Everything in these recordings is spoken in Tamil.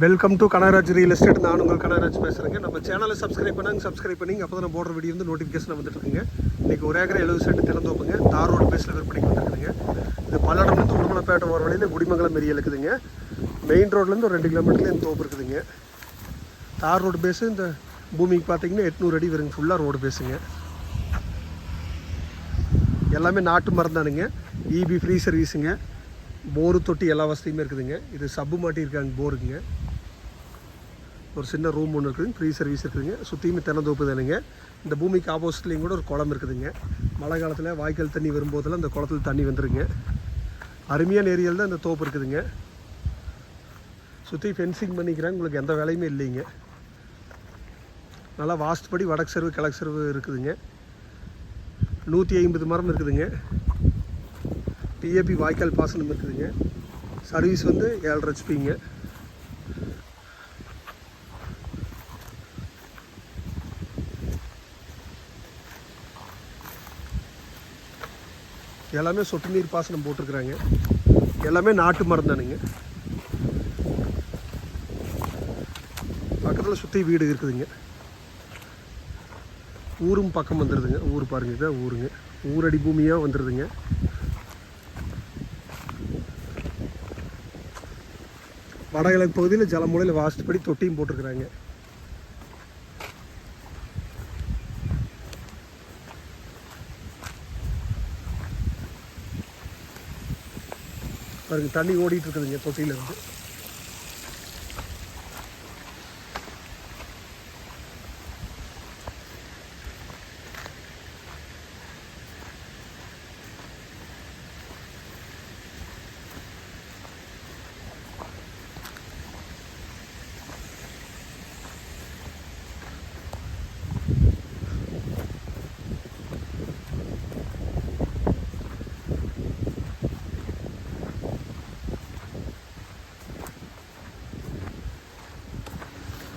Welcome to Kanagaraj real estate நான் உங்கள் கனகராஜ் பேசுகிறேங்க நம்ம சேனலை சப்ஸ்கிரைப் பண்ணாங்க சப்ஸ்கிரைப் பண்ணிங்க அப்போ தான் நான் போடுற வீடியோ வந்து நோட்டிஃபிகேஷன் வந்துட்டு இன்றைக்கி ஒரு ஏக்கர் எழுபது திறந்து திறந்தோப்புங்க தார் ரோடு பேஸில் விற்பனைக்கு வந்துருக்குதுங்க. இது பல்லடம்லேருந்து உடுமலைப்பேட்டை போகிற வழியில் குடிமங்கலம் ஏரியா இருக்குதுங்க. மெயின் ரோட்லேருந்து ஒரு ரெண்டு கிலோமீட்டர்லேயே இந்த தோப்பு இருக்குதுங்க. தார் ரோடு பேஸு இந்த பூமிக்கு பார்த்தீங்கன்னா எட்நூறு அடி வருங்க. ஃபுல்லாக ரோடு பேஸுங்க எல்லாமே நாட்டு மரம் தானுங்க. இபி ஃப்ரீ சர்வீஸுங்க போரு தொட்டி எல்லா வசதியுமே இருக்குதுங்க. இது சப்பு மாட்டியிருக்காங்க போருக்குங்க. ஒரு சின்ன ரூம் ஒன்று இருக்குதுங்க ஃப்ரீ சர்வீஸ் இருக்குதுங்க. சுற்றியுமே தென்னந்தோப்பு தானுங்க. இந்த பூமிக்கு ஆப்போசிட்லேயும் கூட ஒரு குளம் இருக்குதுங்க. மழை காலத்தில் வாய்க்கால் தண்ணி வரும்போதெல்லாம் இந்த குளத்துல தண்ணி வந்துருங்க. அருமையான ஏரியாவில் தான் இந்த தோப்பு இருக்குதுங்க. சுற்றி ஃபென்சிங் பண்ணிக்கிறாங்க உங்களுக்கு எந்த வேலையுமே இல்லைங்க. நல்லா வாஸ்ட் படி வடக்கு செருவு கிழக்கு செருவு இருக்குதுங்க. நூற்றி ஐம்பது மரம் இருக்குதுங்க. பிஏபி வாய்க்கால் பாசனம் இருக்குதுங்க. சர்வீஸ் வந்து ஏழரை ஹெச்பிங்க எல்லாமே சொட்டு நீர் பாசனம் போட்டிருக்கிறாங்க. எல்லாமே நாட்டு மரம் தானுங்க. பக்கத்தில் சுற்றி வீடு இருக்குதுங்க. ஊரும் பக்கம் வந்துடுதுங்க ஊர் பாருங்க இதான் ஊருங்க. ஊரடி பூமியாக வந்துடுதுங்க வடகிழக்கு பகுதியில் ஜலமுலையில் வாஸ்துப்படி தொட்டியும் போட்டிருக்கிறாங்க. பாருங்கள் தண்ணி ஓடிட்டு இருக்குதுங்க தொட்டியிலேருந்து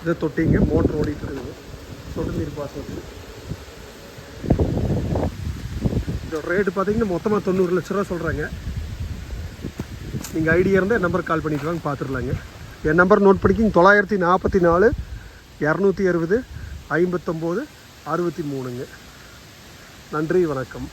இதை தொட்டிங்க மோட்ரு ஓடிட்டு இருக்குது. சொட்டு நீர் பாசனத்துக்கு இந்த ரேட்டு பார்த்தீங்கன்னா மொத்தமாக தொண்ணூறு லட்ச ரூபா சொல்கிறாங்க நீங்கள் ஐடியா இருந்தால் என் நம்பருக்கு கால் பண்ணிட்டு வாங்க பார்த்துடலாங்க என் நம்பர் நோட் பண்ணிக்கிங்க தொள்ளாயிரத்தி நாற்பத்தி நாலு இரநூத்தி அறுபது ஐம்பத்தொம்போது அறுபத்தி மூணுங்க. நன்றி வணக்கம்.